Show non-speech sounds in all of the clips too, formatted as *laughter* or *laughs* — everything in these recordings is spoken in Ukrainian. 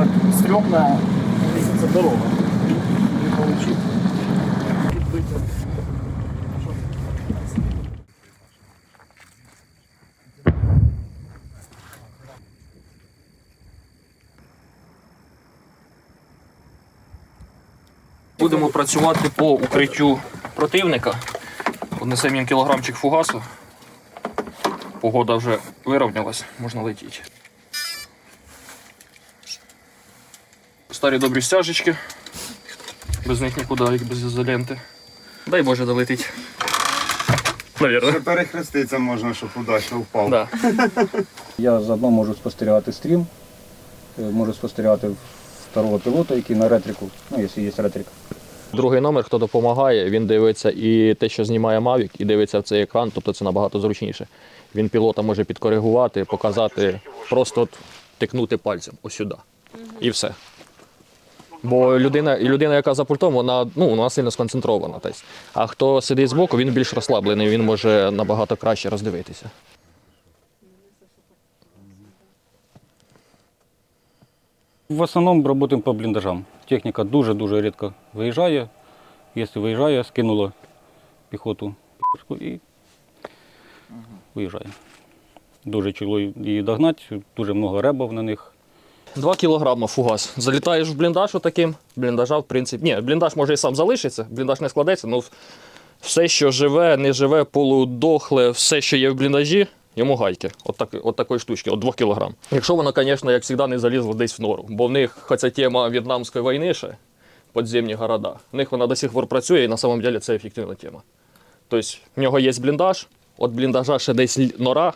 так лестница дорога. Не получить. Будемо працювати по укриттю противника. Понесемо їм кілограмчик фугасу. Погода вже вирівнялась, можна летіти. Старі добрі стяжечки. Без них нікуди, як без ізоленти. Дай Боже долетить. Навірно. Ще перехреститися можна, щоб удачно впав. Да. *laughs* Я заодно можу спостерігати стрім, е, можу спостерігати второго пілота, який на ретрику, ну, якщо є ретрик. Другий номер, хто допомагає, він дивиться і те, що знімає Mavic, і дивиться в цей екран, тобто це набагато зручніше. Він пілота може підкоригувати, показати, просто от тикнути пальцем ось сюди. І все. Бо людина, людина, яка за пультом, вона, ну, вона сильно сконцентрована. Тобто. А хто сидить збоку, він більш розслаблений, він може набагато краще роздивитися. В основному працюємо по бліндажам. Техніка дуже-дуже рідко виїжджає. Якщо виїжджає, скинула піхоту і виїжджає. Дуже чоло її догнати, дуже багато ребов на них. Два кілограма фугас. Залітаєш в бліндаж отаким, бліндажа, в принципі. Ні, бліндаж може і сам залишиться, бліндаж не складеться, ну все, що живе, не живе, полудохле, все, що є в бліндажі, йому гайки. От, так, от такої штучки, от 2 кілограм. Якщо воно, звісно, як завжди, не залізло десь в нору. Бо в них, хоча тема В'єтнамської війни ще, підземні города, в них вона до сих пор працює і на самом деле це ефективна тема. Тобто в нього є бліндаж, от бліндажа ще десь нора.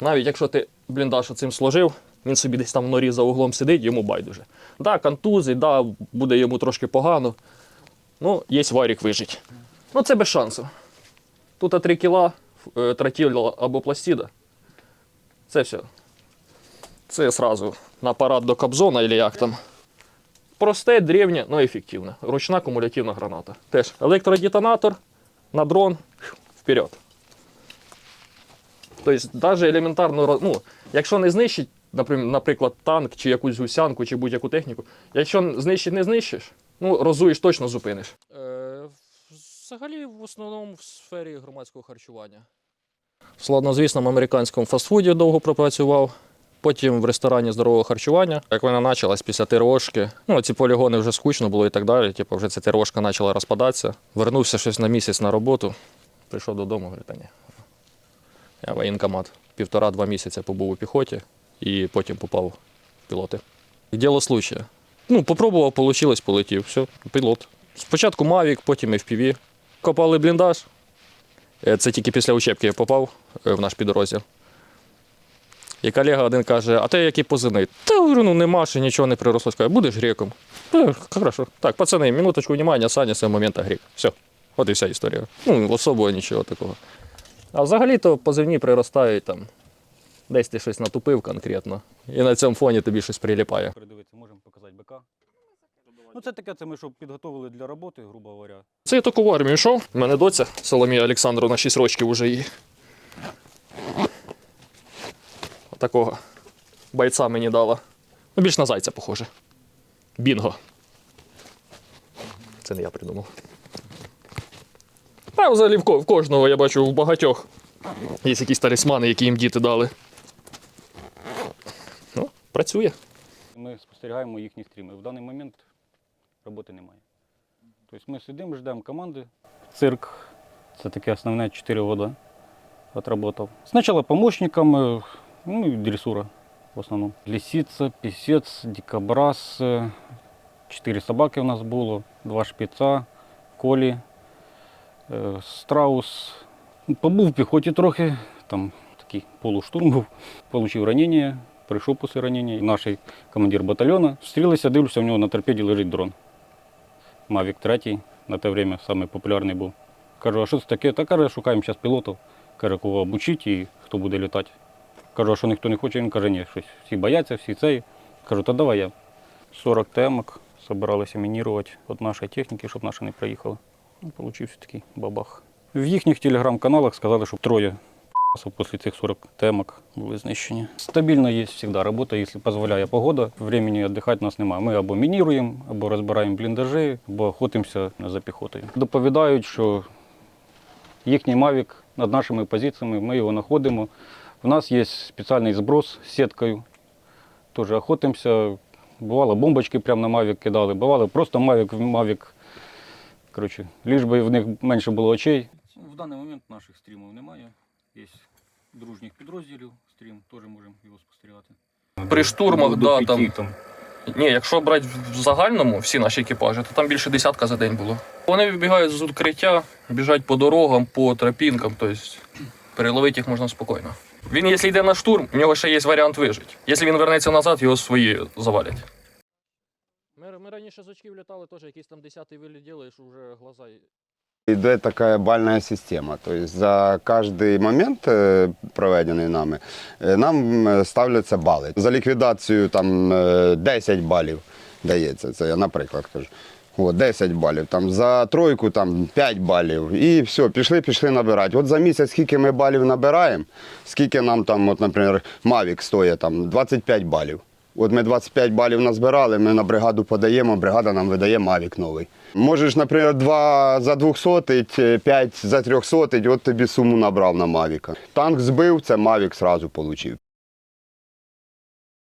Навіть якщо ти бліндаж оцим сложив, він собі десь там в норі за углом сидить, йому байдуже. Да, контузить, да, буде йому трошки погано. Ну, є варік вижить. Ну, це без шансу. Тут 3 кіла е, тротіла або пластида. Це все. Це сразу на парад до Кобзона, або як там. Просте, древнє, але ефективне. Ручна кумулятивна граната. Теж електродетонатор на дрон вперед. Тобто, навіть елементарно, ну, якщо не знищить, наприклад, танк чи якусь гусянку, чи будь-яку техніку, якщо знищить не знищиш, ну, розуєш, точно зупиниш. Е, взагалі, в основному в сфері громадського харчування. В американському фастфуді довго пропрацював. Потім в ресторані здорового харчування. Як вона почалась після ТРОшки, ну ці полігони вже скучно було і так далі. Типу, вже ця ТРОшка почала розпадатися. Вернувся щось на місяць на роботу, прийшов додому, говорю, та ні. Я воєнкомат. Півтора-два місяці побув у піхоті і потім попав в пілоти. Діло случая. Ну, попробував, вийшло, полетів. Все, пілот. Спочатку Mavic, потім FPV. Копали бліндаж. Е, Це тільки після учебки я попав е, в наш підрозділ. І колега один каже, а ти який позивний? Та говорю, ну нема, ще нічого не приросло. Скаже, будеш греком. «Е, Хорошо. Так, пацани, минуточку внимання, Саня з цього моменту грек. Все. От і вся історія. Ну, особливо нічого такого. А взагалі-то позивні приростають там. Десь ти щось натупив конкретно. І на цьому фоні тобі щось приліпає. Передивитися, можемо показати БК. Ну, це таке, це ми щоб підготовили для роботи, грубо говоря. Це я таку в армію йшов. У мене доця Соломія Олександровна 6 років уже їй. Такого бойця мені дала. Ну, більш на зайця похоже. Бінго. Це не я придумав. А взагалі в кожного я бачу в багатьох. Є якісь талісмани, які їм діти дали. Працює. Ми спостерігаємо їхні стріми. В даний момент роботи немає. Тобто ми сидимо, ждемо команди. Цирк це таке основне 4 роки отработав. Спочатку помощниками, ну і дресура в основному. Лисиця, пісець, дикобраз. Чотири собаки у нас було, два шпіца, колі, е, страус. Побув в піхоті трохи, там такий полуштурм був, *laughs* отримав ранення, прийшов після ранення. Наш командир батальйону. Встрілися, дивлюся, у нього на торпеді лежить дрон. Mavic 3 на те время самий популярний був. Кажу, а що це таке? Та каже, шукаємо зараз пілотів. Каже, кого обучить і хто буде літати. Кажу, а що ніхто не хоче? Він каже, ні, щось всі бояться, всі цей. Кажу, та давай я. 40 темок збиралися мінірувати від нашої техніки, щоб наші не приїхали. Ну, Получився такий бабах. В їхніх телеграм-каналах сказали, що троє Після цих 40 темок були знищені. Стабільно є завжди робота, якщо дозволяє погода. Времени віддихати у нас немає. Ми або мініруємо, або розбираємо бліндажі, або охотимося за піхотою. Доповідають, що їхній мавік над нашими позиціями, ми його знаходимо. У нас є спеціальний зброс з сіткою. Теж охотимося. Бувало, бомбочки прямо на мавік кидали, бувало просто мавік в мавік. Коротше, ліж би в них менше було очей. В даний момент наших стрімів немає. Є дружніх підрозділів стрім, теж можемо його спостерігати. При штурмах, До да, п'яті там. Ні, якщо брати в загальному всі наші екіпажі, то там більше десятка за день було. Вони вибігають з укриття, біжать по дорогам, по тропінкам, тобто переловити їх можна спокійно. Він, якщо йде на штурм, у нього ще є варіант вижити. Якщо він вернеться назад, його свої завалять. Ми, ми раніше з очків літали, теж якийсь там десятий виліт робиш, вже глаза. Идет такая бальная система. То есть за каждый момент, э, проведений нами, э, нам э, ставляться бали. За ліквідацію там е, 10 балів дається. Це я, наприклад, кажу. От, 10 балів. Там, за тройку там, 5 балів. І все, пішли, пішли набирати. От за місяць скільки ми балів набираємо, скільки нам там, от, наприклад, Mavic стоїть там, 25 балів. От ми 25 балів назбирали, ми на бригаду подаємо, бригада нам видає Мавік новий. Можеш, наприклад, 2 за 200, 5 за 300, от тобі суму набрав на Мавіка. Танк збив, це Мавік одразу отримав.